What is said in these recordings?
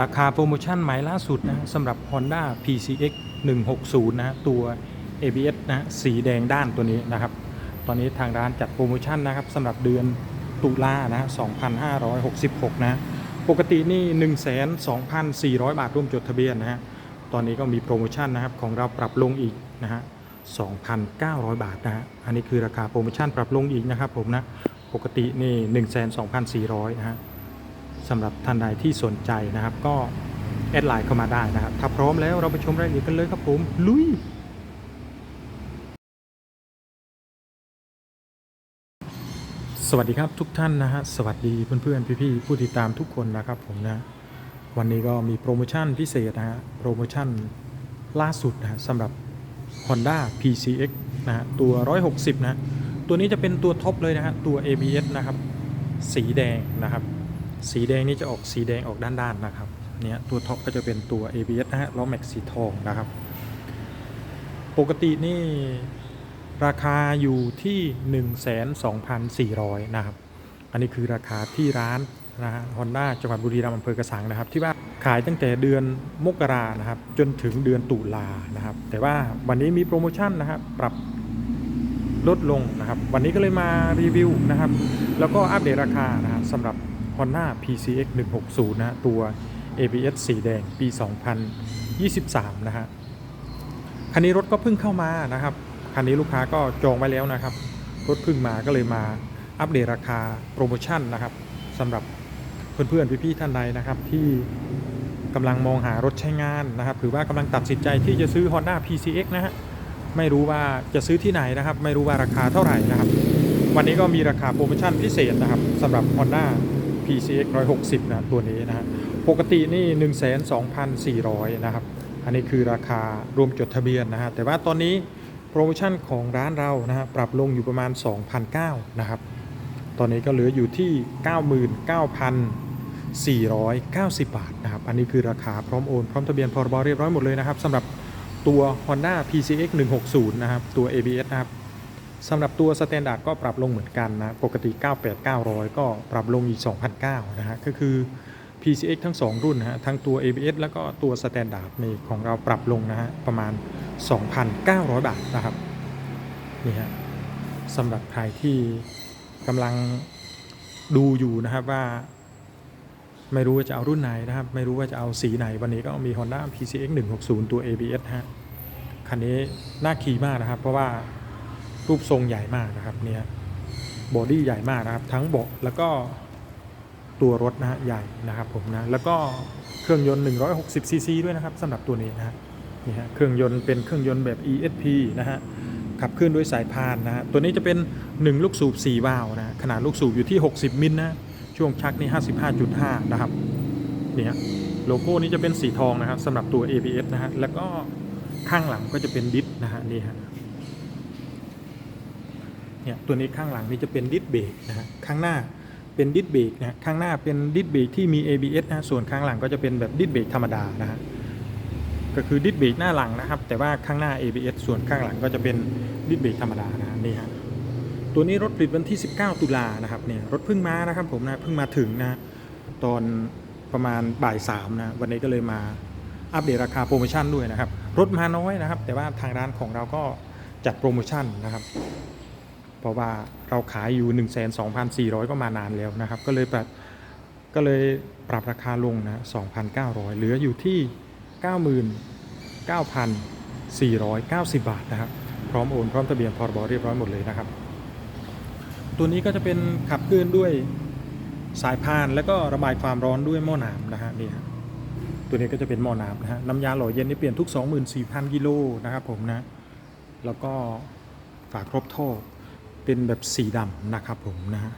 ราคาโปรโมชั่นใหม่ล่าสุดนะสำหรับ Honda PCX 160 นะตัว ABS นะสีแดงด้านตัวนี้นะครับ ตอนนี้ทางร้านจัดโปรโมชั่นนะครับสำหรับเดือนตุลานะ2566 นะ ปกตินี่ 1,2,400 บาทร่วมจดทะเบียนนะฮะ ตอนนี้ก็มีโปรโมชั่นนะครับของเราปรับลงอีกนะฮะ 2,900 บาทนะฮะ อันนี้คือราคาโปรโมชั่นปรับลงอีกนะครับผมนะ ปกตินี่ 12,400 นะฮะ สำหรับท่านใดที่สนใจนะครับ ก็แอดไลน์เข้ามาได้นะครับ ถ้าพร้อมแล้วเราไปชมรายละเอียดกันเลยครับผมลุยสวัสดีครับทุกท่านนะฮะสวัสดีเพื่อนๆพี่ๆผู้ติดตามทุกคนนะครับผมนะวันนี้ก็มีโปรโมชั่นพิเศษนะฮะโปรโมชั่นล่าสุดนะฮะสำหรับ Honda PCX นะฮะตัว 160 นะตัวนี้จะเป็นตัวท็อปเลยนะฮะตัว ABS นะครับ สีแดงนะครับ สีแดงนี่จะออกสีแดงออกด้านๆนะครับเนี่ยตัวท็อปก็จะเป็นตัว ABS นะฮะล้อแม็กสีทองนะครับ ปกตินี่ราคาอยู่ที่12,400 นะครับ อันนี้คือราคาที่ร้านนะฮะฮอนด้าจังหวัดบุรีรัมย์อำเภอกระสังนะครับ ที่ว่าขายตั้งแต่เดือนมกรานะครับ จนถึงเดือนตุลานะครับ แต่ว่าวันนี้มีโปรโมชั่นนะครับปรับลดลงนะครับ วันนี้ก็เลยมารีวิวนะครับ แล้วก็อัปเดตราคานะครับสำหรับ Honda PCX 160นะฮะตัว ABS สีแดงปี 2023 นะฮะ คันนี้รถก็เพิ่งเข้ามานะครับ คันนี้ลูกค้าก็จองไว้แล้วนะครับ รถเพิ่งมาก็เลยมาอัปเดตราคาโปรโมชั่นนะครับสำหรับเพื่อนๆพี่ๆท่านใดนะครับที่กำลังมองหารถใช้งานนะครับหรือว่ากำลังตัดสินใจที่จะซื้อ Honda PCX นะฮะไม่รู้ว่าจะซื้อที่ไหนนะครับ ไม่รู้ว่าราคาเท่าไหร่นะครับ วันนี้ก็มีราคาโปรโมชั่นพิเศษนะครับสำหรับ Honda PCX 160 นะตัวนี้นะฮะปกตินี่ 12,400 นะครับ อันนี้คือราคารวมจดทะเบียนนะฮะแต่ว่าตอนนี้โปรโมชั่นของร้านเรานะฮะปรับลงอยู่ประมาณ2,009นะครับ ตอนนี้ก็เหลืออยู่ที่ 99,490 บาทนะครับ อันนี้คือราคาพร้อมโอน พร้อมทะเบียนพรบเรียบร้อยหมดเลยนะครับสำหรับตัว Honda PCX 160 นะครับ ตัว ABS นะครับ สำหรับตัว Standard ก็ปรับลงเหมือนกันนะ ปกติ 98,900 ก็ปรับลงอีก2,900นะฮะ ก็คือ PCX ทั้ง 2 รุ่นนะฮะ ทั้งตัว ABS แล้วก็ตัว Standard นี่ของเราปรับลงนะฮะ ประมาณ 2,900 บาทนะครับ นี่ฮะสำหรับใครที่กำลังดูอยู่นะครับว่า ไม่รู้ว่าจะเอารุ่นไหนนะครับ ไม่รู้ว่าจะเอาสีไหน วันนี้ก็มี Honda PCX 160 ตัว ABS ฮะ คันนี้น่าขี่มากนะครับ เพราะว่า รูปทรงใหญ่มากนะครับเนี่ยบอดี้ใหญ่มากนะครับ ทั้งเบาะแล้วก็ตัวรถนะฮะใหญ่นะครับผมนะแล้วก็เครื่องยนต์ 160 ซีซีด้วยนะครับสำหรับตัวนี้นะฮะนี่ฮะเครื่องยนต์เป็นเครื่องยนต์แบบ ESP นะฮะขับเคลื่อนด้วยสายพานนะฮะตัวนี้จะเป็น 1 ลูกสูบ 4 วาล์วนะฮะขนาดลูกสูบอยู่ที่ 60 มิลนะช่วงชักนี่55.5 นะครับนี่ยโลโก้นี้จะเป็นสีทองนะครับสำหรับตัว ABS นะฮะแล้วก็ข้างหลังก็จะเป็นดิสนะฮะนี่ฮะ เนี่ยตัวนี้ข้างหลังนี่จะเป็นดิสเบรกนะฮะข้างหน้าเป็นดิสเบรกนะข้างหน้าเป็นดิสเบรกที่มี ABS นะส่วนข้างหลังก็จะเป็นแบบดิสเบรกธรรมดานะฮะก็คือดิสเบรกหน้าหลังนะครับ แต่ว่าข้างหน้า ABS ส่วนข้างหลังก็จะเป็นดิสเบรกธรรมดานะฮะนี่ฮะตัวนี้รถผลิตวันที่ 19 ตุลานะครับเนี่ยรถเพิ่งมานะครับผมนะเพิ่งมาถึงนะตอนประมาณบ่ายสามนะวันนี้ก็เลยมาอัปเดตราคาโปรโมชั่นด้วยนะครับ รถมาน้อยนะครับ แต่ว่าทางร้านของเราก็จัดโปรโมชั่นนะครับ เพราะว่าเราขายอยู่ 12,400 ก็มานานแล้วนะครับ ก็เลยปรับก็เลยปรับราคาลงนะ2,900 เหลืออยู่ที่ 99,490 บาทนะครับ พร้อมโอนพร้อมทะเบียนพรบเรียบร้อยหมดเลยนะครับ ตัวนี้ก็จะเป็นขับเคลื่อนด้วยสายพานแล้วก็ระบายความร้อนด้วยหม้อน้ำนะฮะนี่ฮะตัวนี้ก็จะเป็นหม้อน้ำนะฮะน้ำยาหล่อเย็นนี่เปลี่ยนทุก 24,000 กิโลนะครับผมนะ แล้วก็ฝาครบท่อ เป็นแบบสีดำนะครับผมนะฮะ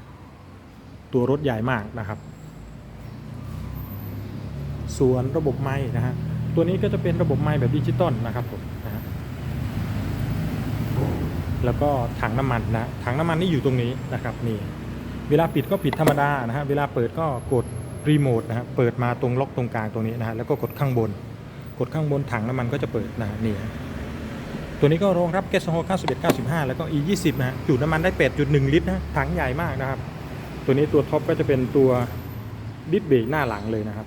ตัวรถใหญ่มากนะครับ ส่วนระบบไม้นะฮะตัวนี้ก็จะเป็นระบบไม้แบบดิจิตอลนะครับผมนะฮะแล้วก็ถังน้ำมันนะถังน้ำมันนี่อยู่ตรงนี้นะครับนี่เวลาปิดก็ปิดธรรมดานะฮะเวลาเปิดก็กดรีโมทนะฮะเปิดมาตรงล็อกตรงกลางตรงนี้นะฮะแล้วก็กดข้างบน กดข้างบนถังน้ำมันก็จะเปิดนะฮะนี่ฮะ ตัวนี้ก็รองรับแก๊สโซฮอล์91 95 แล้วก็ E 20นะฮะจุดน้ำมันได้ 8.1 ลิตรนะถังใหญ่มากนะครับ ตัวนี้ตัวท็อปก็จะเป็นตัวดิสเบรกหน้าหลังเลยนะครับ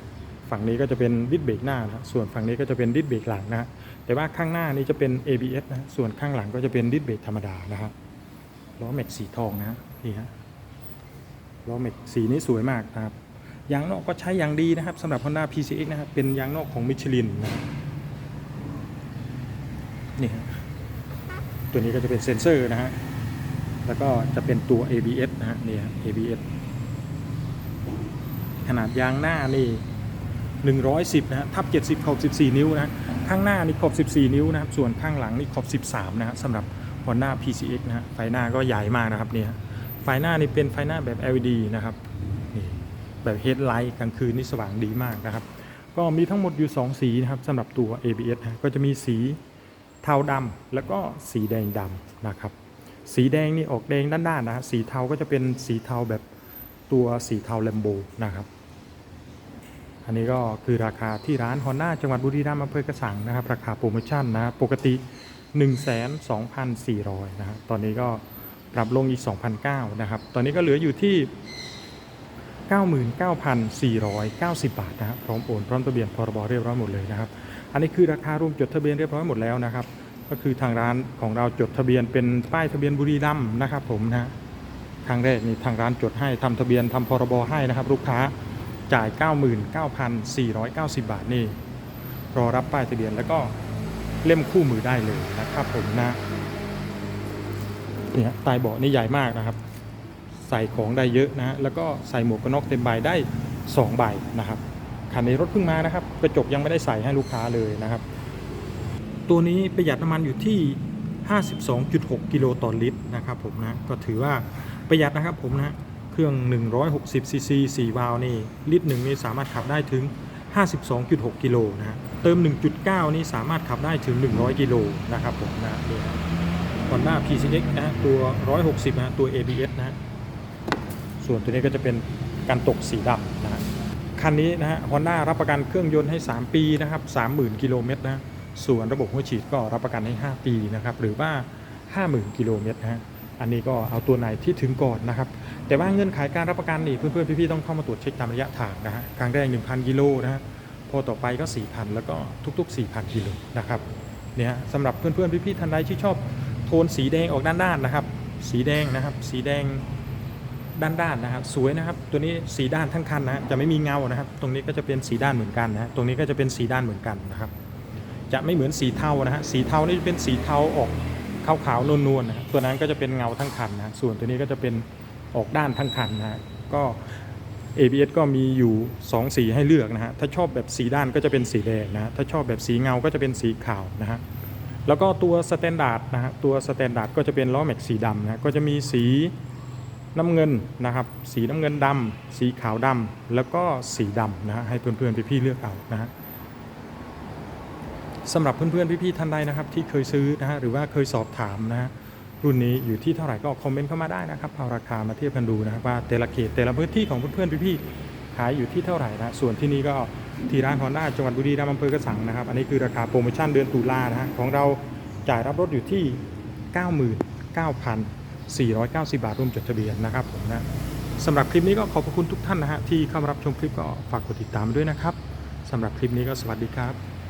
ฝั่งนี้ก็จะเป็นดิสเบรกหน้านะส่วนฝั่งนี้ก็จะเป็นดิสเบรกหลังนะฮะแต่ว่าข้างหน้านี้จะเป็น ABS นะส่วนข้างหลังก็จะเป็นดิสเบรกธรรมดานะครับล้อแม็กสีทองนะนี่ฮะล้อแม็กสีนี้สวยมากนะครับยางนอกก็ใช้ยางดีนะครับสำหรับ Honda PCX นะครับเป็นยางนอกของมิชลินนะนี่ฮะ ตัวนี้ก็จะเป็นเซ็นเซอร์นะฮะ แล้วก็จะเป็นตัว ABS นะฮะนี่ฮะ ABS ขนาดยางหน้านี่110 นะฮะ ทับ 70 ขอบ 14 นิ้วนะฮะข้างหน้านี่ขอบ 14 นิ้วนะครับ ส่วนข้างหลังนี่ขอบ 13 นะฮะสำหรับ Honda PCX นะฮะ ไฟหน้าก็ใหญ่มากนะครับเนี่ยฮะไฟหน้านี่เป็นไฟหน้าแบบ LED นะครับ นี่แบบเฮดไลท์กลางคืนนี่สว่างดีมากนะครับ ก็มีทั้งหมดอยู่ 2 สีนะครับสำหรับตัว ABS นะก็จะมีสี เทาดำแล้วก็สีแดงดำนะครับ สีแดงนี่ออกแดงด้านๆนะฮะสีเทาก็จะเป็นสีเทาแบบตัวสีเทาแลมโบนะครับ อันนี้ก็คือราคาที่ร้านฮอนด้าจังหวัดบุรีรัมย์อำเภอกระสังนะครับ ราคาโปรโมชั่นนะปกติ 1,2,400นะครับตอนนี้ก็ปรับลงอีก 2,009นะครับ ตอนนี้ก็เหลืออยู่ที่ 99,490 บาทนะครับ พร้อมโอน พร้อมทะเบียนพรบเรียบร้อยหมดเลยนะครับ อันนี้คือราคารวมจดทะเบียนเรียบร้อยหมดแล้วนะครับ ก็คือทางร้านของเราจดทะเบียนเป็นป้ายทะเบียนบุรีรัมย์นะครับผมนะครั้งแรกนี่ทางร้านจดให้ทำทะเบียนทำพรบให้นะครับ ลูกค้าจ่าย 99,490 บาทนี่รอรับป้ายทะเบียนแล้วก็เล่มคู่มือได้เลยนะครับผมนะเนี่ยใตายเบาะนี่ใหญ่มากนะครับ ใส่ของได้เยอะนะฮะแล้วก็ใส่หมวกกันน็อกเต็มใบได้2ใบนะครับ คันนี้รถเพิ่งมานะครับ กระจกยังไม่ได้ใส่ให้ลูกค้าเลยนะครับ ตัวนี้ประหยัดน้ำมันอยู่ที่ 52.6 กิโลต่อลิตรนะครับผมนะก็ถือว่าประหยัดนะครับผมนะเครื่อง 160ซีซี4วาล์วนี่ลิตรหนึ่งนี่สามารถขับได้ถึง 52.6 กิโลนะฮะเติม 1.9 นี่สามารถขับได้ถึง 100 กิโลนะครับผมนะนี่ฮะ Honda PCX นะตัว 160นะตัว ABS นะฮะส่วนตัวนี้ก็จะเป็นการตกสีดำนะฮะ คันนี้นะฮะ Honda รับประกันเครื่องยนต์ให้ 3 ปีนะครับ30,000กิโลเมตรนะส่วนระบบหัวฉีดก็รับประกันให้ 5 ปีนะครับหรือว่า 50,000กิโลเมตรนะฮะอันนี้ก็เอาตัวไหนที่ถึงก่อนนะครับ แต่ว่าเงื่อนไขการรับประกันนี่เพื่อนๆพี่ๆต้องเข้ามาตรวจเช็คตามระยะทางนะฮะครั้งแรก1,000กิโลนะฮะพอต่อไปก็ 4,000 แล้วก็ทุก ๆ 4,000กิโลนะครับเนี่ยสำหรับเพื่อนๆพี่ๆท่านใดที่ชอบโทนสีแดงออกด้านๆนะครับ สีแดงนะครับ สีแดง ด้านๆนะครับ สวยนะครับ ตัวนี้สีด้านทั้งคันนะฮะจะไม่มีเงานะครับ ตรงนี้ก็จะเป็นสีด้านเหมือนกันนะตรงนี้ก็จะเป็นสีด้านเหมือนกันนะครับ จะไม่เหมือนสีเทานะฮะสีเทานี่จะเป็นสีเทาออกขาวๆนวลๆนะตัวนั้นก็จะเป็นเงาทั้งคันนะส่วนตัวนี้ก็จะเป็นออกด้านทั้งคันนะฮะก็ ABS ก็มีอยู่ 2 สีให้เลือกนะฮะ ถ้าชอบแบบสีด้านก็จะเป็นสีแดงนะฮะถ้าชอบแบบสีเงาก็จะเป็นสีขาวนะฮะ แล้วก็ตัวสแตนดาร์ดนะฮะ ตัวสแตนดาร์ดก็จะเป็นล้อแม็กสีดำนะ ก็จะมีสี น้ำเงินนะครับ สีน้ำเงินดำสีขาวดำแล้วก็สีดำนะฮะให้เพื่อนๆพี่ๆเลือกเอานะฮะสำหรับเพื่อนๆพี่ๆท่านใดนะครับ ที่เคยซื้อนะฮะหรือว่าเคยสอบถามนะฮะรุ่นนี้อยู่ที่เท่าไหร่ก็คอมเมนต์เข้ามาได้นะครับเอาราคามาเทียบกันดูนะครับว่าแต่ละเขตแต่ละพื้นที่ของเพื่อนๆพี่ๆขายอยู่ที่เท่าไหร่นะส่วนที่นี่ก็ที่ร้านฮอนด้าจังหวัดบุรีรัมย์อำเภอกระสังนะครับ อันนี้คือราคาโปรโมชั่นเดือนตุลานะฮะของเราจ่ายรับรถอยู่ที่ 490 บาทรวมจดทะเบียนนะครับผมนะสำหรับคลิปนี้ก็ขอบพระคุณทุกท่านนะฮะที่เข้ามารับชมคลิปก็ฝากกดติดตามด้วยนะครับสำหรับคลิปนี้ก็สวัสดีครับ